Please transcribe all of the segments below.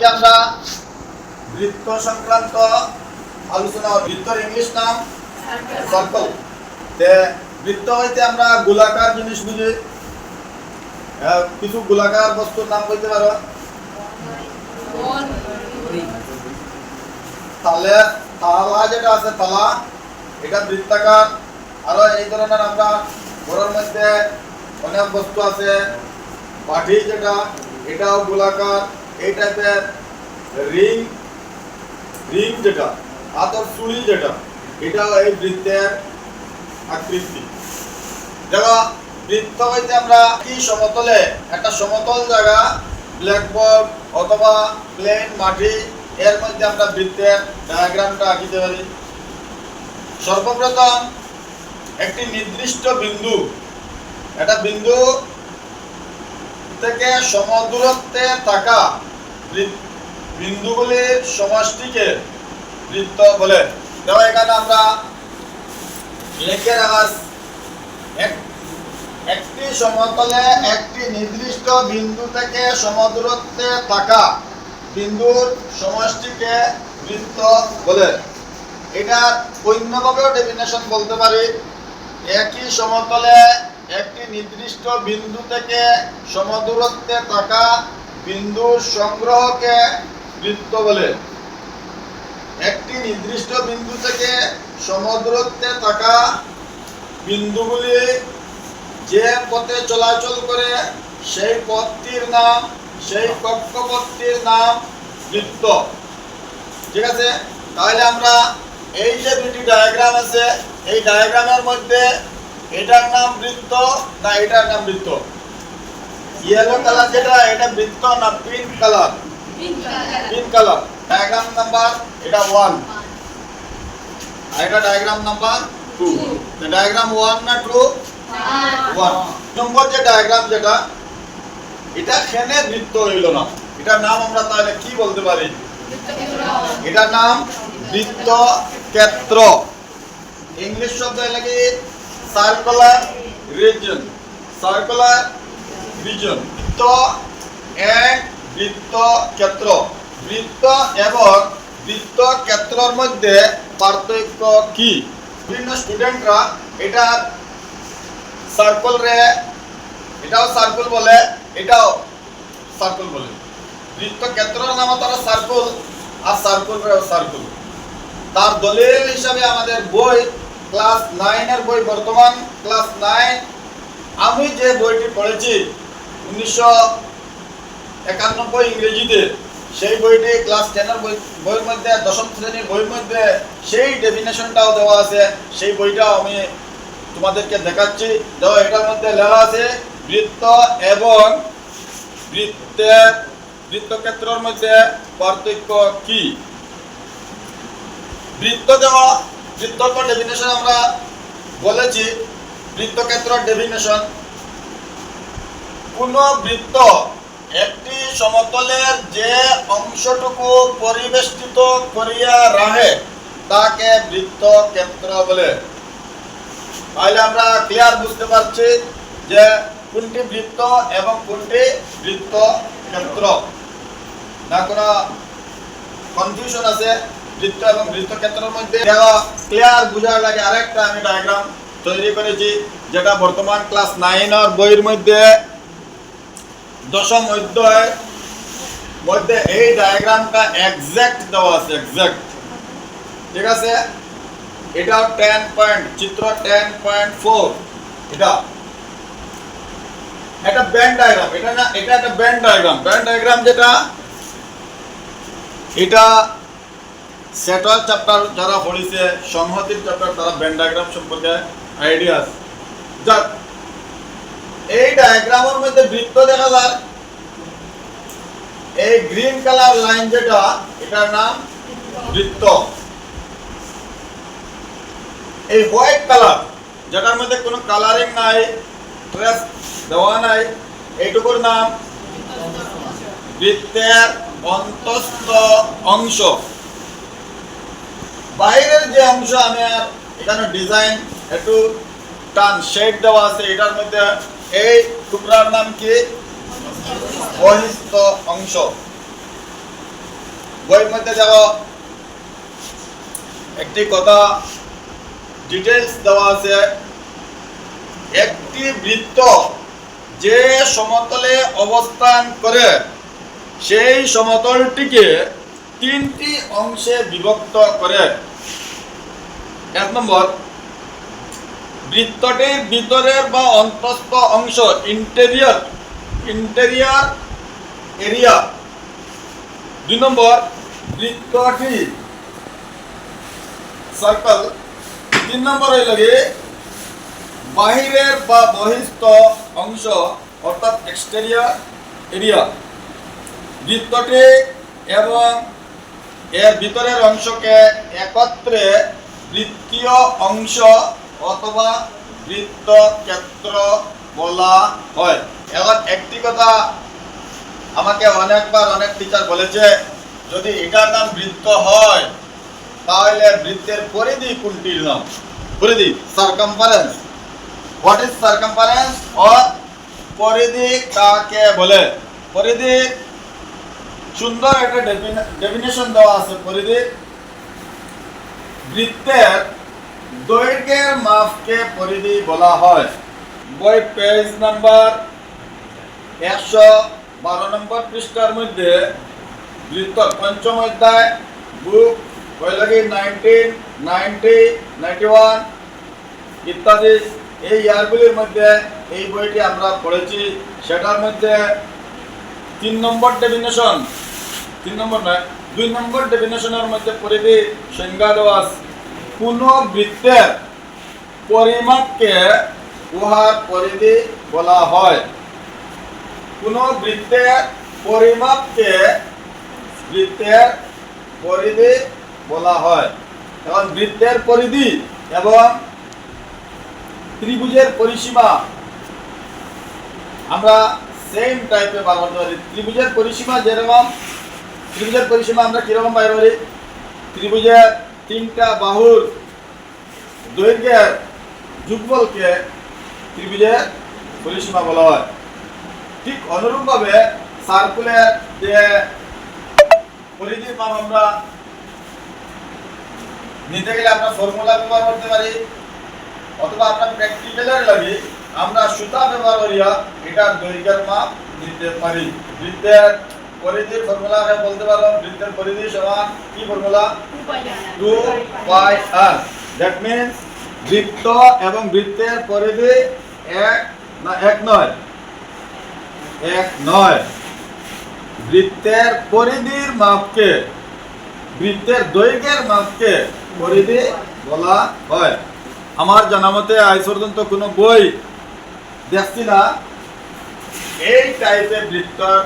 আজকে আমরা বৃত্ত সংক্রান্ত আলোচনা বৃত্তর ইংলিশ নাম সার্কল। তে বৃত্ত হইতে আমরা গোলাকার জিনিস বুঝি। কিছু গোলাকার বস্তুর নাম বলতে পারো। তাহলে তালা যেটা আছে, তালা, এটা বৃত্তাকার। আরও এই ধরনের আমরা ঘরের মধ্যে অনেক বস্তু আছে। বাটি যেটা, এটাও গোলাকার। এই টাইপের রিং রিং যেটা, হাতের চুড়ি যেটা এটাও এই বৃত্তের আকৃতি। দেখো বৃত্ত হইতে আমরা কি সমতলে, একটা সমতল জায়গা ব্ল্যাকবোর্ড অথবা প্লেন মাটি, এর মধ্যে আমরা বৃত্তের ডায়াগ্রামটা আঁকিতে পারি। সর্বপ্রথম একটি নির্দিষ্ট বিন্দু, একটা বিন্দু থেকে সমদূরত্বে থাকা বিন্দুগুলির সমষ্টিকে বৃত্ত বলে। দেখো, এখানে আমরা লিখে রাখা এক- একটি সমতলে একটি নির্দিষ্ট বিন্দু থেকে সমদূরত্বে থাকা বিন্দুর সমষ্টিকে বৃত্ত বলে। এটা অন্যভাবেও ডেফিনেশন বলতে পারি। একই সমতলে একটি নির্দিষ্ট বিন্দু থেকে সমদূরত্বে থাকা বিন্দুর সংগ্রহকে বৃত্ত বলে। একটি নির্দিষ্ট বিন্দু থেকে সমদূরত্বে থাকা বিন্দুগুলি যে পথে চলাচল করে, সেই পথটির নাম, সেই কক্ষপথটির নাম বৃত্ত। ঠিক আছে? তাহলে আমরা এই যে দুটি ডায়াগ্রাম আছে, এই ডায়াগ্রামের মধ্যে এটার নাম বৃত্ত না এটার নাম বৃত্ত? ইয়েলো কালার যেটা এটা বৃত্ত না pink colour pink colour diagram number এটা ওয়ান আর এটা diagram number two diagram one না টু ওয়ান নম্বর যে ডায়াগ্রাম যেটা এটা খেনে বৃত্ত হইল না। এটার নাম আমরা তাহলে কি বলতে পারি? এটার নাম বৃত্ত ক্ষেত্র ইংলিশ শব্দ লাগে সার্কুলার রিজন সার্কুলার রিজন বৃত্ত এক বৃত্ত ক্ষেত্র। বৃত্ত এবং বৃত্ত ক্ষেত্রের মধ্যে পার্থক্য কি? বিভিন্ন স্টুডেন্টরা এটা সার্কেল রে, এটাও সার্কেল বলে, এটাও সার্কেল বলে। বৃত্ত ক্ষেত্রের নাম তারা সার্কেল আর সার্কেল রে সার্কেল তার দলিল হিসাবে আমাদের বই ক্লাস নাইনের বই, বর্তমান ক্লাস নাইন আমি যে বইটি পড়েছি উনিশশো একানব্বই ইংরেজিতে সেই বইটি ক্লাস টেনের বই বইয়ের মধ্যে, দশম শ্রেণির বইয়ের মধ্যে সেই ডেফিনেশনটাও দেওয়া আছে। সেই বইটাও আমি তোমাদেরকে দেখাচ্ছি। দেখো, এটার মধ্যে লেখা আছে, বৃত্ত এবং বৃত্তের বৃত্তক্ষেত্রের মধ্যে পার্থক্য কি? বৃত্ত দেওয়া বৃত্তর ডেফিনেশন আমরা বলেছি। বৃত্তক্ষেত্র ডেফিনেশন কোন বৃত্ত একটি সমতলের যে অংশটুকু পরিবেষ্টিত করিয়া রাখে, তাকে বৃত্ত ক্ষেত্র বলে। তাহলে আমরা ক্লিয়ার বুঝতে পারছি যে কোনটি বৃত্ত এবং কোনটি বৃত্ত ক্ষেত্র না কোনো কনফিউশন আছে? বৃত্ত এবং বৃত্ত ক্ষেত্রের মধ্যে ক্লিয়ার বোঝার লাগে আরেকটা আমি ডায়াগ্রাম তৈরি করেছি, যেটা বর্তমান ক্লাস নাইনের বইয়ের মধ্যে দশম অধ্যায় মধ্যে এই ডায়াগ্রামটা এক্সাক্ট দেওয়া আছে এক্সাক্ট ঠিক আছে? এটাও টেন পয়েন্ট চিত্র টেন পয়েন্ট ফোর এটা। একটা ব্যান্ড ডায়াগ্রাম এটা না, এটা একটা ব্যান্ড ডায়াগ্রাম ব্যান্ড ডায়াগ্রাম যেটা, এটা সেটল চ্যাপ্টার যারা পড়িছে, সংহতির চ্যাপ্টার তারা ব্যান্ড ডায়াগ্রাম সম্পর্কে আইডিয়া আছে যাক এই ডায়াগ্রামের মধ্যে বৃত্ত দেখা যায়। এই গ্রিন কালার লাইন যেটা, এটার নাম বৃত্ত। এই হোয়াইট কালার যেটার মধ্যে কোনো কালারিং নাই ট্রেস দেওয়া নাই, এইটুকুর নাম বৃত্তের অন্তস্থ অংশ। বাইরের যে অংশ আমি আর এখানে ডিজাইন একটু টান শেড দেওয়া আছে, এটার মধ্যে এই টুকরার নাম কি? বহিস্থ অংশ। বইয়ের মধ্যে দেখো একটি কথা ডিটেলস দেওয়া আছে। একটি বৃত্ত যে সমতলে অবস্থান করে, সেই সমতলটিকে তিনটি অংশে বিভক্ত করে। এক নম্বর বৃত্তটির ভিতরের বা অন্তস্থ অংশ ইন্টেরিয়র ইন্টেরিয়র এরিয়া দুই নম্বর, বৃত্তটি সার্কেল তিন নম্বর কি? বাহিরের বা বহিস্থ অংশ, অর্থাৎ এক্সটেরিয়র এরিয়া বৃত্তটি এবং এর ভিতরের অংশকে একত্রে বৃত্তীয় অংশ অথবা বৃত্ত, ক্ষেত্র, বলা হয়। এখন একটি কথা আমাকে অনেকবার অনেক টিচার বলেছে, যদি এটার নাম বৃত্ত হয়, তাহলে বৃত্তের পরিধি কোনটির নাম। পরিধি circumference what is circumference or পরিধি কাকে বলে? পরিধি, সুন্দর একটা ডেফিনেশন দেওয়া আছে। পরিধির বৃত্তের দৈর্ঘ্যের মাপকে পরিধি বলা হয়। বই পেজ নাম্বার একশো বারো নম্বর পৃষ্ঠার মধ্যে বৃত্ত পঞ্চম অধ্যায় বুক বৈলগি নাইনটিন নাইনটি নাইনটি ওয়ান ইত্যাদি এই ইয়ারগুলির মধ্যে এই বইটি আমরা পড়েছি। সেটার মধ্যে তিন নম্বর ডেফিনেশন তিন নম্বর নয়, দুই নম্বর ডেফিনেশনের মধ্যে পরিধি সংজ্ঞা দেওয়া কোন বৃত্তের পরিমাপকে উহার পরিধি বলা হয়। কোন বৃত্তের পরিমাপকে বৃত্তের পরিধি বলা হয়। এখন বৃত্তের পরিধি এবং ত্রিভুজের পরিসীমা। আমরা সেম টাইপে বার করতে পারি ত্রিভুজের পরিসীমা যেরকম, ত্রিভুজের পরিসীমা আমরা কীরকম বাইর করি? ত্রিভুজের তিনটা বাহুর দৈর্ঘ্যের যুগবলকে ত্রিভুজের পরিসীমা বলা হয়। ঠিক অনুরূপভাবে সার্কুলের যে পরিধির মাপ আমরা নিতে গেলে আমরা ফর্মুলা ব্যবহার করতে পারি, অথবা আমরা প্র্যাকটিক্যালের লাগে আমরা সুতা ব্যবহার করিয়া এটার দৈর্ঘ্যের মাপ নিতে পারি। বৃত্তের পরিধির ফর্মুলা আমি বলতে পারো, বৃত্তের পরিধি সমান কি formula two pi r that means বৃত্ত এবং বৃত্তের পরিধি এক না এক নয়। এক নয়। বৃত্তের পরিধির মাপকে, বৃত্তের দৈর্ঘ্যের মাপকে পরিধি বলা হয়। আমার জানা মতে আজ পর্যন্ত কোনো বই দেখছি না। এই টাইপের বৃত্তর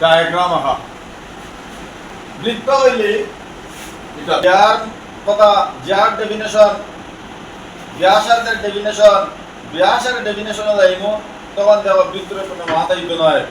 ডায়াগ্রাম আঁকা বৃত্ত হইলে এটা যার কথা যার ডেফিনেশন ব্যাসার্ধের ডেফিনেশন ব্যাসের ডেফিনেশন যাইমু, তখন দেওয়া বৃত্তের কোনো মাথাইত নয়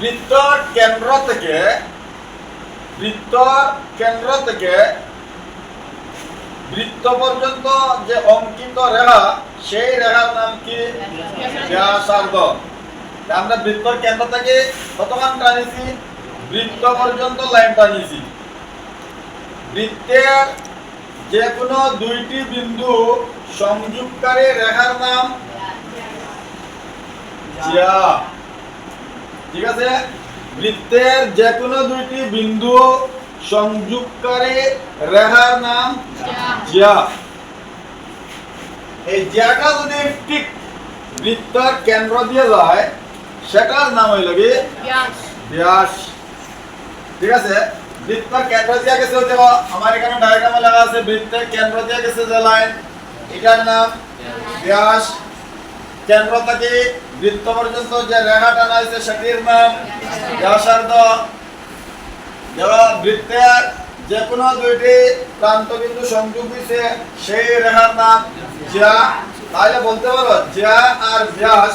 বৃত্তর কেন্দ্র থেকে, বৃত্তর কেন্দ্র থেকে বৃত্ত পর্যন্ত যে অঙ্কিত রেখা, সেই রেখার নাম কি? ব্যাসার্ধ আমরা বৃত্তর কেন্দ্র থেকে কতক্ষণ টানিছি বৃত্ত পর্যন্ত লাইন টানিয়েছি বৃত্তের যে কোনো দুইটি বিন্দু সংযোগকারী রেখার নাম ঠিক আছে? বৃত্তের যে কোনো দুইটি বিন্দু সংযোগকারী রেখার নাম জিয়া। এই জিয়াটা যদি ঠিক বৃত্তের কেন্দ্র দিয়ে যায় সেটার নাম হইল কি? ব্যাস। ঠিক আছে? বৃত্তের কেন্দ্র দিয়ে গেছে হতে আমার এখানে ডায়াগ্রামে লেখা আছে বৃত্তের কেন্দ্র দিয়ে গেছে যে লাইন এটার নাম ব্যাস। কেন্দ্র থেকে বৃত্ত পর্যন্ত যে রেখা টানা হয়েছে সেটির নাম ব্যাসার্ধ। যারা বৃত্তের যে কোনো দুইটি প্রান্ত বিন্দু সংযোগ হয়েছে সেই রেখার নাম যা। তাহলে বলতে পারো যা আর ব্যাস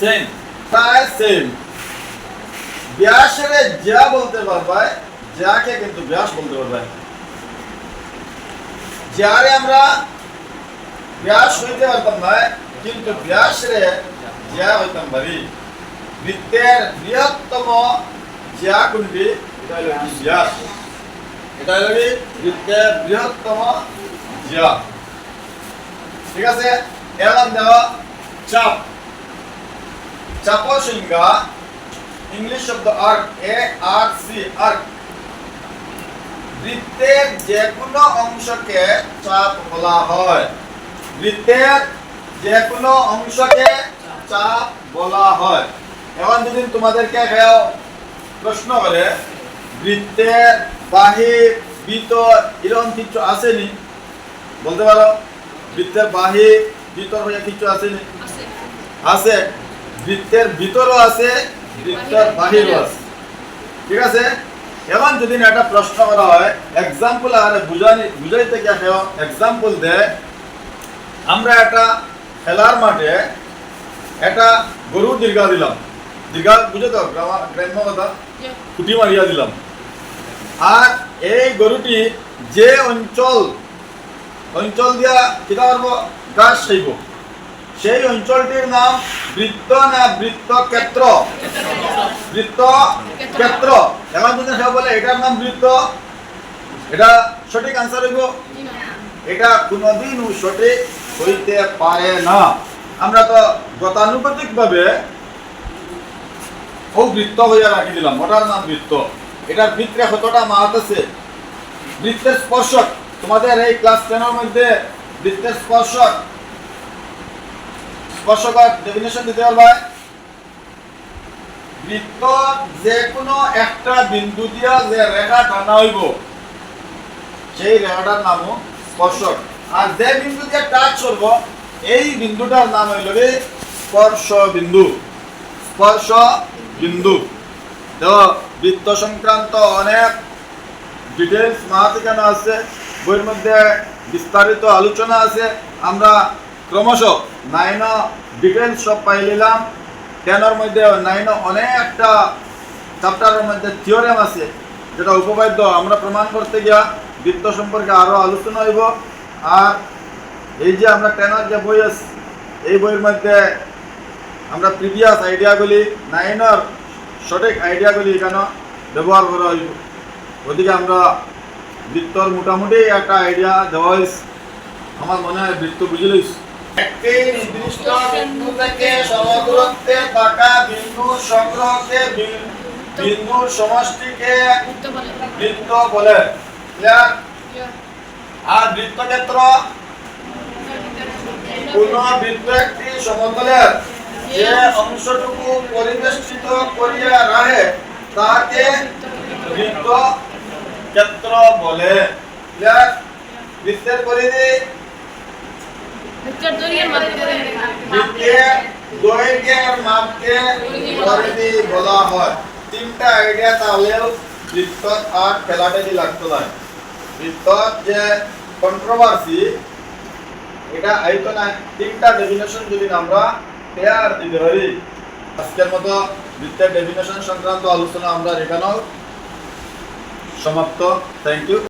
সেম। প্রায় সেম। ব্যাসের যা বলতে পারবে যাকে কিন্তু ব্যাস বলতে পারবে যারে আমরা ব্যাস হইতে পারতাম না, কিন্তু ব্যাস রে যা হইতাম পারি বৃত্তের বৃহত্তম জিয়া কোনটি এটা হলো জিয়া এটা হলো বৃত্তের বৃহত্তম জিয়া ঠিক আছে? এবার দেওয়া চাপ। আর্ক এ আর সি আর্ক বৃত্তের যে কোনো অংশকে চাপ বলা হয়। বৃত্তের যে কোনো অংশকে চাপ বলা হয়। যদি তোমাদেরকে প্রশ্ন করে বৃত্তের বাহির ভিতর এরকম কিছু আসেনি? বলতে পারো বৃত্তের বাহির ভিতর হয়ে কিছু আসেনি? আছে বৃত্তের ভিতরও আছে বৃত্তের বাহিরও আছে। ঠিক আছে? এখন যদি একটা প্রশ্ন করা হয় এক্সাম্পল আর বুঝানি বুঝাইতে গিয়ে এক্সাম্পল দেয় আমরা একটা খেলার মাঠে একটা গরু দীর্ঘা দিলাম। দীর্ঘা বুঝে তো গ্রামা- গ্রাম্য কথা? খুঁটি মারিয়া দিলাম। আর এই গরুটি যে অঞ্চল অঞ্চল দিয়া কিতা পারব গাছ খাইব। সেই অঞ্চলটির নাম বৃত্ত না বৃত্ত ক্ষেত্র বৃত্ত ক্ষেত্র। এখন যদি সে বলে, এটার নাম বৃত্ত এটা সঠিক আনসার হইব? এটা কোনোদিনও সঠিক হইতে পারে না। আমরা তো গতানুগতিক ভাবে ও বৃত্ত হইয়া রাখি দিলাম। ওটার নাম বৃত্ত। এটার ভিতরে কতটা মাহাত আছে? বৃত্তের স্পর্শক। তোমাদের এই ক্লাস টেনের মধ্যে বৃত্তের স্পর্শক। স্পর্শকার ডেফিনেশন দিতে পারবা। বৃত্ত যে কোনো একটা বিন্দু দিয়া যে রেখা টানা হইব, সেই রেখাটার নামও স্পর্শক। আর যে বিন্দু দিয়ে টাচ করব, এই বিন্দুটার নাম হইল স্পর্শ বিন্দু। স্পর্শ বিন্দু। দেখো বৃত্ত সংক্রান্ত অনেক ডিটেলস মাহাতিকানা আছে, বইয়ের মধ্যে বিস্তারিত আলোচনা আছে। আমরা ক্রমশ নাইন ডিটেলস সব পাই নিলাম। টেনের মধ্যে নাইন অনেকটা চ্যাপ্টারের মধ্যে থিওরেম আছে, যেটা উপবাদ্য আমরা প্রমাণ করতে গিয়া বৃত্ত সম্পর্কে আরও আলোচনা হইব। আর এই যে আমরা টেনের যে বই আছে, এই বইয়ের মধ্যে আমরা প্রিভিয়াস আইডিয়াগুলি নাইনের সঠিক আইডিয়াগুলি এখানে ব্যবহার করা হইব? ওদিকে আমরা বৃত্তর মোটামুটি একটা আইডিয়া দেওয়া হয়েছে আমার মনে হয় বৃত্ত বুঝে লইছি। যে অংশটুকু পরিবেষ্টিত করিয়া রাখে তাকে বৃত্ত ক্ষেত্র বলে বৃত্তের পরিধি দৈর্ঘ্যের মাপকে বলা হয়। তিনটা আইডিয়া তাহলেও বৃত্ত আর খেলাটাই লাগতো না? বৃত্ত যে কন্ট্রোভার্সি এটা আইতো না। তিনটা ডেফিনেশন যদি আমরা পেয়ার দিতে পারি, আজকের মতো বৃত্তের ডেফিনেশন সংক্রান্ত আলোচনা আমরা এখানেও সমাপ্ত। Thank you